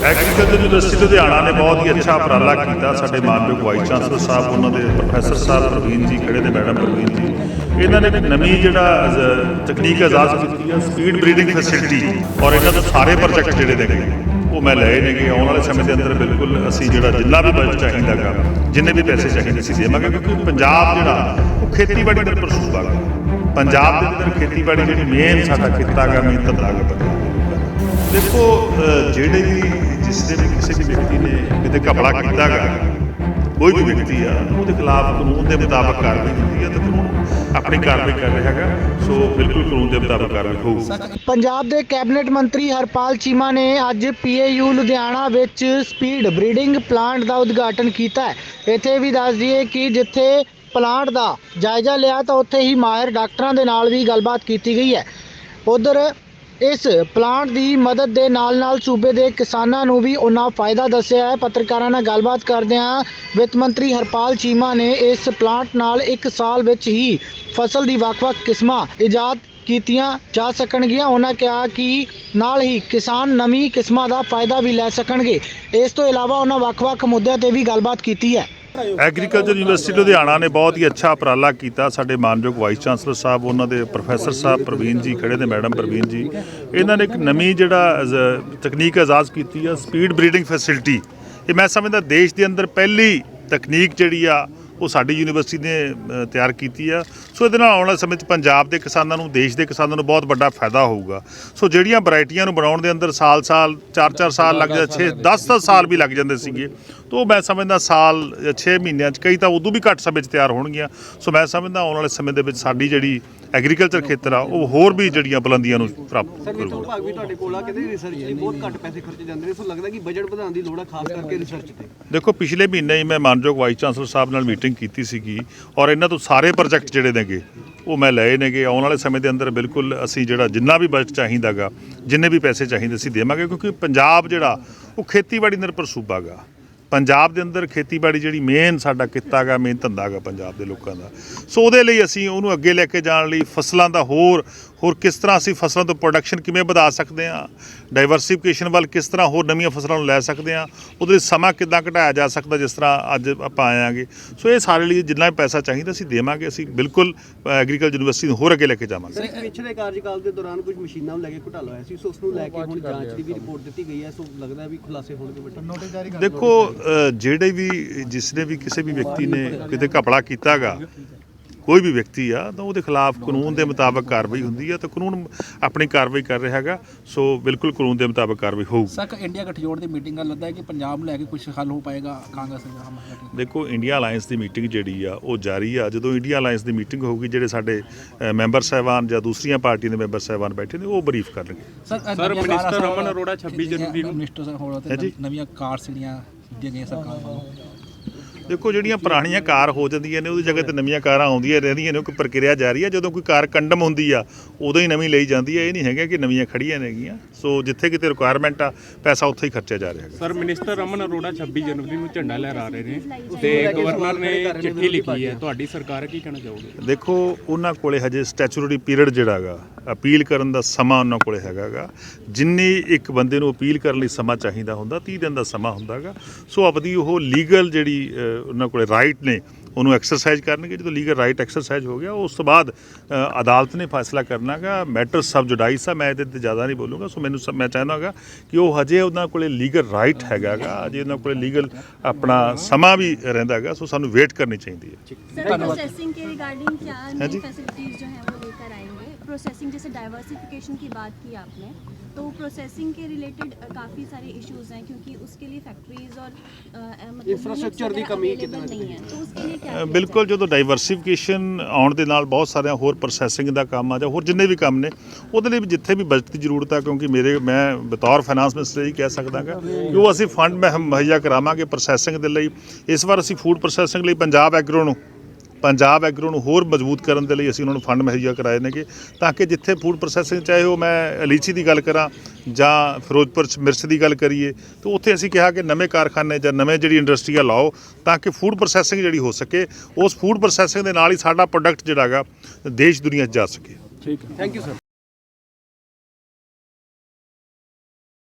Agriculture university Ludhiana ਨੇ ਬਹੁਤ ਹੀ ਅੱਛਾ ਉਪਰਾਲਾ ਕੀਤਾ, ਸਾਡੇ ਮਾਨਯੋਗ ਵਾਈਸ ਚਾਂਸਲਰ ਸਾਹਿਬ, ਉਹਨਾਂ ਦੇ ਪ੍ਰੋਫੈਸਰ ਸਾਹਿਬ ਪ੍ਰਵੀਨ ਜੀ, ਖੜੇ ਨੇ ਮੈਡਮ ਪ੍ਰਵੀਨ ਜੀ। ਇਹਨਾਂ ਨੇ ਨਵੀਂ ਜਿਹੜਾ ਤਕਨੀਕ ਆਜ਼ਾਦ ਕੀਤੀ ਹੈ ਸਪੀਡ ਬਰੀਡਿੰਗ ਫੈਸਿਲਿਟੀ ਔਰ ਇਹਨਾਂ ਦੇ ਸਾਰੇ ਪ੍ਰੋਜੈਕਟ ਜਿਹੜੇ ਨੇ, ਉਹ ਮੈਂ ਲਏ ਨੇਗੇ। ਆਉਣ ਵਾਲੇ ਸਮੇਂ ਦੇ ਅੰਦਰ ਬਿਲਕੁਲ ਅਸੀਂ ਜਿਹੜਾ ਜਿੰਨਾ ਵੀ ਬਜਟ ਚਾਹੀਦਾਗਾ ਜਿੰਨੇ ਵੀ ਪੈਸੇ ਚਾਹੀਦੇ ਸੀ ਦੇਵਾਂਗੇ, ਕਿਉਂਕਿ ਪੰਜਾਬ ਜਿਹੜਾ, ਉਹ ਖੇਤੀਬਾੜੀ ਦੇ ਉੱਪਰ ਸੂਬਾ ਗਾ ਪੰਜਾਬ ਦੇ ਅੰਦਰ ਖੇਤੀਬਾੜੀ ਜਿਹੜੀ ਮੇਨ ਸਾਡਾ ਕਿੱਤਾ ਗਾ ਮੇਨ ਧੰਦਾ ਗਾ। ਦੇਖੋ ਜਿਹੜੇ ਵੀ ਜਿਸ ਦੇ ਵੀ ਕਿਸੇ ਵੀ ਵਿਅਕਤੀ ਨੇ ਕਿਤੇ ਘਪਲਾ ਕੀਤਾ ਕੋਈ ਵੀ ਵਿਅਕਤੀ ਆ, ਉਹਦੇ ਖਿਲਾਫ ਕਾਨੂੰਨ ਦੇ ਮੁਤਾਬਕ ਕਾਰਵਾਈ ਹੁੰਦੀ ਹੈ ਤੇ ਕਾਨੂੰਨ ਆਪਣੀ ਕਾਰਵਾਈ ਕਰ ਰਿਹਾ ਹੈਗਾ, ਸੋ ਬਿਲਕੁਲ ਕਾਨੂੰਨ ਦੇ ਮੁਤਾਬਕ ਕਾਰਵਾਈ ਹੋਊਗੀ ਪੰਜਾਬ ਦੇ ਕੈਬਨਿਟ ਮੰਤਰੀ ਹਰਪਾਲ ਚੀਮਾ ਨੇ ਅੱਜ ਪੀਏਯੂ ਲੁਧਿਆਣਾ ਵਿੱਚ ਸਪੀਡ ਬਰੀਡਿੰਗ ਪਲਾਂਟ ਦਾ ਉਦਘਾਟਨ ਕੀਤਾ ਹੈ। ਇੱਥੇ ਵੀ ਦੱਸ ਦਈਏ ਕਿ ਜਿੱਥੇ ਪਲਾਂਟ ਦਾ ਜਾਇਜ਼ਾ ਲਿਆ ਤਾਂ ਉੱਥੇ ਹੀ ਮਾਹਿਰ ਡਾਕਟਰਾਂ ਦੇ ਨਾਲ ਵੀ ਗੱਲਬਾਤ ਕੀਤੀ ਗਈ ਹੈ। ਉਧਰ ਇਸ ਪਲਾਂਟ ਦੀ ਮਦਦ ਦੇ ਨਾਲ-ਨਾਲ ਸੂਬੇ ਦੇ ਕਿਸਾਨਾਂ ਨੂੰ ਵੀ ਉਹਨਾਂ ਫਾਇਦਾ ਦੱਸਿਆ ਹੈ। ਪੱਤਰਕਾਰਾਂ ਨਾਲ ਗੱਲਬਾਤ ਕਰਦਿਆਂ ਵਿੱਤ ਮੰਤਰੀ ਹਰਪਾਲ ਚੀਮਾ ਨੇ ਇਸ ਪਲਾਂਟ ਨਾਲ 1 ਸਾਲ ਵਿੱਚ ਹੀ ਫਸਲ ਦੀ ਵੱਖ-ਵੱਖ ਕਿਸਮਾਂ ਇਜਾਦ ਕੀਤੀਆਂ ਜਾ ਸਕਣਗੀਆਂ। ਉਹਨਾਂ ਕਿਹਾ ਕਿ ਨਾਲ ਹੀ ਕਿਸਾਨ ਨਵੀਂ ਕਿਸਮਾਂ ਦਾ ਫਾਇਦਾ ਵੀ ਲੈ ਸਕਣਗੇ। ਇਸ ਤੋਂ ਇਲਾਵਾ ਉਹਨਾਂ ਵੱਖ-ਵੱਖ ਮੁੱਦਿਆਂ ਤੇ ਵੀ ਗੱਲਬਾਤ ਕੀਤੀ ਹੈ। ਐਗਰੀਕਲਚਰ ਯੂਨੀਵਰਸਿਟੀ ਲੁਧਿਆਣਾ ਨੇ ਬਹੁਤ ਹੀ ਅੱਛਾ ਉਪਰਾਲਾ ਕੀਤਾ। ਸਾਡੇ ਮਾਨਯੋਗ ਵਾਈਸ ਚਾਂਸਲਰ ਸਾਹਿਬ, ਉਹਨਾਂ ਦੇ ਪ੍ਰੋਫੈਸਰ ਸਾਹਿਬ ਪ੍ਰਵੀਨ ਜੀ, ਖੜੇ ਨੇ ਮੈਡਮ ਪ੍ਰਵੀਨ ਜੀ। ਇਹਨਾਂ ਨੇ ਇੱਕ ਨਵੀਂ ਜਿਹੜਾ ਤਕਨੀਕ ਆਜ਼ਾਦ ਕੀਤੀ ਆ ਸਪੀਡ ਬਰੀਡਿੰਗ ਫੈਸਿਲਿਟੀ ਇਹ ਮੈਂ ਸਮਝਦਾ ਦੇਸ਼ ਦੇ ਅੰਦਰ ਪਹਿਲੀ ਤਕਨੀਕ ਜਿਹੜੀ ਆ ਉਹ ਸਾਡੀ ਯੂਨੀਵਰਸਿਟੀ ਨੇ ਤਿਆਰ ਕੀਤੀ ਆ। ਸੋ ਇਹਦੇ ਨਾਲ ਆਉਣ ਵਾਲੇ ਸਮੇਂ 'ਚ ਪੰਜਾਬ ਦੇ ਕਿਸਾਨਾਂ ਨੂੰ, ਦੇਸ਼ ਦੇ ਕਿਸਾਨਾਂ ਨੂੰ ਬਹੁਤ ਵੱਡਾ ਫਾਇਦਾ ਹੋਊਗਾ। ਸੋ ਜਿਹੜੀਆਂ ਵੈਰਾਈਟੀਆਂ ਨੂੰ ਬਣਾਉਣ ਦੇ ਅੰਦਰ ਸਾਲ-ਸਾਲ 4-4 ਸਾਲ ਲੱਗ ਜਾਂਦੇ 6 10-10 ਸਾਲ ਵੀ ਲੱਗ ਜਾਂਦੇ ਸੀਗੇ। ਤੋਂ ਮੈਂ ਸਮਝਦਾ ਸਾਲ ਜਾਂ 6 ਮਹੀਨਿਆਂ 'ਚ ਕਈ ਤਾਂ ਉਦੋਂ ਵੀ ਘੱਟ ਸਮੇਂ 'ਚ ਤਿਆਰ ਹੋਣਗੀਆਂ। ਸੋ ਮੈਂ ਸਮਝਦਾ ਆਉਣ ਵਾਲੇ ਸਮੇਂ ਦੇ ਵਿੱਚ ਸਾਡੀ ਜਿਹੜੀ ਐਗਰੀਕਲਚਰ ਖੇਤਰ ਆ ਉਹ ਹੋਰ ਵੀ ਜਿਹੜੀਆਂ ਬੁਲੰਦੀਆਂ ਨੂੰ ਪ੍ਰਾਪਤ ਸਰ ਮਿੱਥੋਂ ਕਰੂਗਾ। ਭਾਗ ਵੀ ਤੁਹਾਡੇ ਕੋਲ ਆ ਕਹਿੰਦੇ ਰਿਸਰਚ ਲਈ ਬਹੁਤ ਘੱਟ ਪੈਸੇ ਖਰਚੇ ਜਾਂਦੇ ਨੇ ਸੋ ਲੱਗਦਾ ਕਿ ਬਜਟ ਵਧਾਉਣ ਦੀ ਲੋੜ ਹੈ ਖਾਸ ਕਰਕੇ ਰਿਸਰਚ ਤੇ? ਦੇਖੋ ਪਿਛਲੇ ਮਹੀਨੇ ਹੀ ਮੈਂ ਮਾਨਯੋਗ ਵਾਈਸ ਚਾਂਸਲਰ ਸਾਹਿਬ ਨਾਲ ਮੀਟਿੰਗ ਕੀਤੀ ਸੀਗੀ ਔਰ ਇਹਨਾਂ ਤੋਂ ਸਾਰੇ ਪ੍ਰੋਜੈਕਟ ਜਿਹੜੇ ਨੇਗੇ ਉਹ ਮੈਂ ਲਏ ਨੇਗੇ। ਆਉਣ ਵਾਲੇ ਸਮੇਂ ਦੇ ਅੰਦਰ ਬਿਲਕੁਲ ਅਸੀਂ ਜਿਹੜਾ ਜਿੰਨਾ ਵੀ ਬਜਟ ਚਾਹੀਦਾਗਾ ਜਿੰਨੇ ਵੀ ਪੈਸੇ ਚਾਹੀਦੇ ਸੀ ਦੇਵਾਂਗੇ ਕਿਉਂਕਿ ਪੰਜਾਬ ਜਿਹੜਾ ਉਹ ਖੇਤੀਬਾੜੀ ਨਿਰਭਰ ਸੂਬਾ ਗਾ। ਪੰਜਾਬ ਦੇ ਅੰਦਰ ਖੇਤੀਬਾੜੀ ਜਿਹੜੀ ਮੇਨ ਸਾਡਾ ਕਿੱਤਾ ਗਾ ਮੇਨ ਧੰਦਾ ਗਾ ਪੰਜਾਬ ਦੇ ਲੋਕਾਂ ਦਾ। ਸੋ ਉਹਦੇ ਲਈ ਅਸੀਂ ਉਹਨੂੰ ਅੱਗੇ ਲੈ ਕੇ ਜਾਣ ਲਈ ਫਸਲਾਂ ਦਾ ਹੋਰ ਹੋਰ ਕਿਸ ਤਰ੍ਹਾਂ ਅਸੀਂ ਫਸਲਾਂ ਤੋਂ ਪ੍ਰੋਡਕਸ਼ਨ ਕਿਵੇਂ ਵਧਾ ਸਕਦੇ ਹਾਂ? ਡਾਈਵਰਸਿਫਿਕੇਸ਼ਨ ਵੱਲ ਕਿਸ ਤਰ੍ਹਾਂ ਹੋਰ ਨਵੀਆਂ ਫਸਲਾਂ ਨੂੰ ਲੈ ਸਕਦੇ ਹਾਂ? ਉਹਦੇ ਲਈ ਸਮਾਂ ਕਿੱਦਾਂ ਘਟਾਇਆ ਜਾ ਸਕਦਾ ਜਿਸ ਤਰ੍ਹਾਂ ਅੱਜ ਆਪਾਂ ਆਏ ਆਂਗੇ ਸੋ ਇਹ ਸਾਰੇ ਲਈ ਜਿੰਨਾ ਵੀ ਪੈਸਾ ਚਾਹੀਦਾ ਅਸੀਂ ਦੇਵਾਂਗੇ। ਅਸੀਂ ਬਿਲਕੁਲ ਐਗਰੀਕਲਚਰ ਯੂਨੀਵਰਸਿਟੀ ਨੂੰ ਹੋਰ ਅੱਗੇ ਲੈ ਕੇ ਜਾਵਾਂਗੇ। ਸਰ ਪਿਛਲੇ ਕਾਰਜਕਾਲ ਦੇ ਦੌਰਾਨ ਕੁਝ ਮਸ਼ੀਨਾਂ ਨੂੰ ਲੈ ਕੇ ਘੁਟਾਲਾ ਹੋਇਆ ਸੀ। ਸੋ ਉਸ ਨੂੰ ਲੈ ਕੇ ਹੁਣ ਜਾਂਚ ਦੀ ਵੀ ਰਿਪੋਰਟ ਦਿੱਤੀ ਗਈ ਹੈ। ਸੋ ਲੱਗਦਾ ਵੀ ਖੁਲਾਸੇ ਹੋਣਗੇ ਵੱਡੇ ਦੇਖੋ ਜਿਹੜੇ ਵੀ ਜਿਸ ਨੇ ਵੀ ਕਿਸੇ ਵੀ ਵਿਅਕਤੀ ਨੇ ਕਿਤੇ ਘਪਲਾ ਕੀਤਾਗਾ ਕੋਈ ਵੀ ਵਿਅਕਤੀ ਆ ਤਾਂ ਉਹਦੇ ਖਿਲਾਫ ਕਾਨੂੰਨ ਦੇ ਮੁਤਾਬਕ ਕਾਰਵਾਈ ਹੁੰਦੀ ਆ ਤਾਂ ਕਾਨੂੰਨ ਆਪਣੀ ਕਾਰਵਾਈ ਕਰ ਰਿਹਾ ਹੈਗਾ ਸੋ ਬਿਲਕੁਲ ਕਾਨੂੰਨ ਦੇ ਮੁਤਾਬਕ ਕਾਰਵਾਈ ਹੋਊਗੀ। ਸਰ ਇੰਡੀਆ ਗਠਜੋੜ ਦੀ ਮੀਟਿੰਗ ਦਾ ਲੱਗਦਾ ਹੈ ਕਿ ਪੰਜਾਬ ਨੂੰ ਲੈ ਕੇ ਕੁਝ ਹੱਲ ਹੋ ਪਾਏਗਾ ਕਾਂਗਰਸ ਦੇ ਪਾਰਟੀ ਦੇਖੋ ਇੰਡੀਆ ਅਲਾਈਅੰਸ ਦੀ ਮੀਟਿੰਗ ਜਿਹੜੀ ਆ ਉਹ ਜਾਰੀ ਆ। ਜਦੋਂ ਇੰਡੀਆ ਅਲਾਈਅੰਸ ਦੀ ਮੀਟਿੰਗ ਹੋਊਗੀ ਜਿਹੜੇ ਸਾਡੇ ਮੈਂਬਰ ਸਾਹਿਬਾਨ ਜਾਂ ਦੂਸਰੀਆਂ ਪਾਰਟੀਆਂ ਦੇ ਮੈਂਬਰ ਸਾਹਿਬਾਨ ਬੈਠੇ ਨੇ ਉਹ ਬਰੀਫ ਕਰਨਗੇ। Sir sir, minister Raman Arora 26 ਜਨਵਰੀ ਨੂੰ- ਮਿਨਿਸਟਰ ਸਰ ਹੋਰ ਹੈ ਜੀ? ਤੇ ਨਵੀਆਂ ਕਾਰਸ ਜਿਹੜੀਆਂ ਦਿੱਤੀਆਂ ਗਈਆਂ ਸਰਕਾਰ ਵੱਲੋਂ। ਦੇਖੋ ਜਿਹੜੀਆਂ ਪੁਰਾਣੀਆਂ ਕਾਰ ਹੋ ਜਾਂਦੀਆਂ ਨੇ ਉਹਦੀ ਜਗ੍ਹਾ ਤੇ ਨਵੀਆਂ ਕਾਰਾਂ ਆਉਂਦੀਆਂ ਰਹਿੰਦੀਆਂ ਨੇ ਉਹ ਕੋਈ ਪ੍ਰਕਿਰਿਆ ਜਾਰੀ ਆ। ਜਦੋਂ ਕੋਈ ਕਾਰ ਕੰਡਮ ਹੁੰਦੀ ਆ ਉਦੋਂ ਹੀ ਨਵੀਂ ਲਈ ਜਾਂਦੀ ਹੈ ਇਹ ਨਹੀਂ ਹੈਗਾ ਕਿ ਨਵੀਆਂ ਖੜੀਆਂ ਨੇਗੀਆਂ ਸੋ ਜਿੱਥੇ ਕਿਤੇ ਰਿਕੁਆਇਰਮੈਂਟ ਆ ਪੈਸਾ ਉੱਥੇ ਹੀ ਖਰਚਿਆ ਜਾ ਰਿਹਾ ਹੈਗਾ। ਸਰ ਮਿਨਿਸਟਰ ਰਮਨ ਅਰੋੜਾ 26 ਜਨਵਰੀ ਨੂੰ ਝੰਡਾ ਲਹਿਰਾ ਰਹੇ ਨੇ ਤੇ ਗਵਰਨਰ ਨੇ ਚਿੱਠੀ ਲਿਖੀ ਹੈ। ਤੁਹਾਡੀ ਸਰਕਾਰ ਕੀ ਕਹਿਣਾ ਚਾਹੋਗੇ? ਦੇਖੋ ਉਹਨਾਂ ਕੋਲੇ ਹਜੇ ਸਟੈਚੂਟਰੀ ਪੀਰੀਅਡ ਜਿਹੜਾ ਹੈਗਾ ਅਪੀਲ ਕਰਨ ਦਾ ਸਮਾਂ ਉਹਨਾਂ ਕੋਲੇ ਹੈਗਾਗਾ ਜਿੰਨੀ ਇੱਕ ਬੰਦੇ ਨੂੰ ਅਪੀਲ ਕਰਨ ਲਈ ਸਮਾਂ ਚਾਹੀਦਾ ਹੁੰਦਾ 30 ਦਿਨ ਦਾ ਸਮਾਂ ਹੁੰਦਾਗਾ ਸੋ ਆਪਦੀ ਉਹ ਲੀਗਲ ਜਿਹੜੀ ਉਹਨਾਂ ਕੋਲੇ ਰਾਈਟ ਨੇ ਉਹਨੂੰ ਐਕਸਰਸਾਈਜ਼ ਕਰਨਗੇ। ਜਦੋਂ ਲੀਗਲ ਰਾਈਟ ਐਕਸਰਸਾਈਜ਼ ਹੋ ਗਿਆ ਉਸ ਤੋਂ ਬਾਅਦ ਅਦਾਲਤ ਨੇ ਫੈਸਲਾ ਕਰਨਾਗਾ ਮੈਟਰ ਸਬ ਜੁਡਾਈਸ ਆ ਮੈਂ ਇਹਦੇ ਤੇ ਜ਼ਿਆਦਾ ਨਹੀਂ ਬੋਲੂਗਾ। ਸੋ ਮੈਨੂੰ ਮੈਂ ਚਾਹਨਾਗਾ ਕਿ ਉਹ ਹਜੇ ਉਹਨਾਂ ਕੋਲੇ ਲੀਗਲ ਰਾਈਟ ਹੈਗਾਗਾ ਅਜੇ ਉਹਨਾਂ ਕੋਲੇ ਲੀਗਲ ਆਪਣਾ ਸਮਾਂ ਵੀ ਰਹਿੰਦਾਗਾ ਸੋ ਸਾਨੂੰ ਵੇਟ ਕਰਨੀ ਚਾਹੀਦੀ ਹੈ। ਧੰਨਵਾਦ ਪ੍ਰੋਸੈਸਿੰਗ ਕੇ ਰਿਗਾਰਡਿੰਗ ਕੀ ਫੈਸਿਲਿਟੀਜ਼ ਜੋ ਹੈ प्रोसेसिंग जैसे डाइवर्सिफिकेशन की बात की आपने तो प्रोसेसिंग के रिलेटेड काफ़ी सारे इश्यूज हैं क्योंकि उसके लिए फैक्ट्रीज और अ, अ, मतलब Infrastructure units ਦੀ वगैरह ਕਮੀ available ਕਿਤੇ ਨਾ नहीं है तो उसके लिए क्या ਅ, किया ਬਿਲਕੁਲ जाए? ਜਦੋਂ ਡਾਈਵਰਸਿਫਿਕੇਸ਼ਨ ਆਉਣ ਦੇ ਨਾਲ ਬਹੁਤ ਸਾਰਿਆਂ ਹੋਰ ਪ੍ਰੋਸੈਸਿੰਗ ਦਾ ਕੰਮ ਆ ਜਾਂ ਹੋਰ ਜਿੰਨੇ ਵੀ ਕੰਮ ਨੇ ਉਹਦੇ ਲਈ ਵੀ ਜਿੱਥੇ ਵੀ ਬਜਟ ਦੀ ਜ਼ਰੂਰਤ ਆ ਕਿਉਂਕਿ ਮੇਰੇ ਮੈਂ ਬਤੌਰ ਫਾਈਨਾਂਸ ਮਿਨਿਸਟਰ ਇਹ ਕਹਿ ਸਕਦਾਗਾ ਕਿ ਉਹ ਅਸੀਂ ਫੰਡ ਮੈਂ ਮੁਹੱਈਆ ਕਰਾਵਾਂਗੇ ਪ੍ਰੋਸੈਸਿੰਗ ਦੇ ਲਈ ਇਸ ਵਾਰ ਅਸੀਂ ਫੂਡ ਪ੍ਰੋਸੈਸਿੰਗ ਲਈ ਪੰਜਾਬ ਐਗਰੋ ਨੂੰ ਪੰਜਾਬ ਐਗਰੋ ਨੂੰ ਹੋਰ ਮਜ਼ਬੂਤ ਕਰਨ ਦੇ ਲਈ ਅਸੀਂ ਉਹਨਾਂ ਨੂੰ ਫੰਡ ਮੁਹੱਈਆ ਕਰਾਏ ਨੇਗੇ ਤਾਂ ਕਿ ਜਿੱਥੇ ਫੂਡ ਪ੍ਰੋਸੈਸਿੰਗ ਚਾਹੇ ਉਹ ਮੈਂ ਅਲੀਚੀ ਦੀ ਗੱਲ ਕਰਾਂ ਜਾਂ ਫਿਰੋਜ਼ਪੁਰ ਚ ਮਿਰਚ ਦੀ ਗੱਲ ਕਰੀਏ ਤਾਂ ਉੱਥੇ ਅਸੀਂ ਕਿਹਾ ਕਿ ਨਵੇਂ ਕਾਰਖਾਨੇ ਜਾਂ ਨਵੇਂ ਜਿਹੜੀ ਇੰਡਸਟਰੀ ਆ ਲਾਓ ਤਾਂ ਕਿ ਫੂਡ ਪ੍ਰੋਸੈਸਿੰਗ ਜਿਹੜੀ ਹੋ ਸਕੇ ਉਸ ਫੂਡ ਪ੍ਰੋਸੈਸਿੰਗ ਦੇ ਨਾਲ ਹੀ ਸਾਡਾ ਪ੍ਰੋਡਕਟ ਜਿਹੜਾ ਹੈਗਾ ਦੇਸ਼ ਦੁਨੀਆ 'ਚ ਜਾ ਸਕੇ। Thank you sir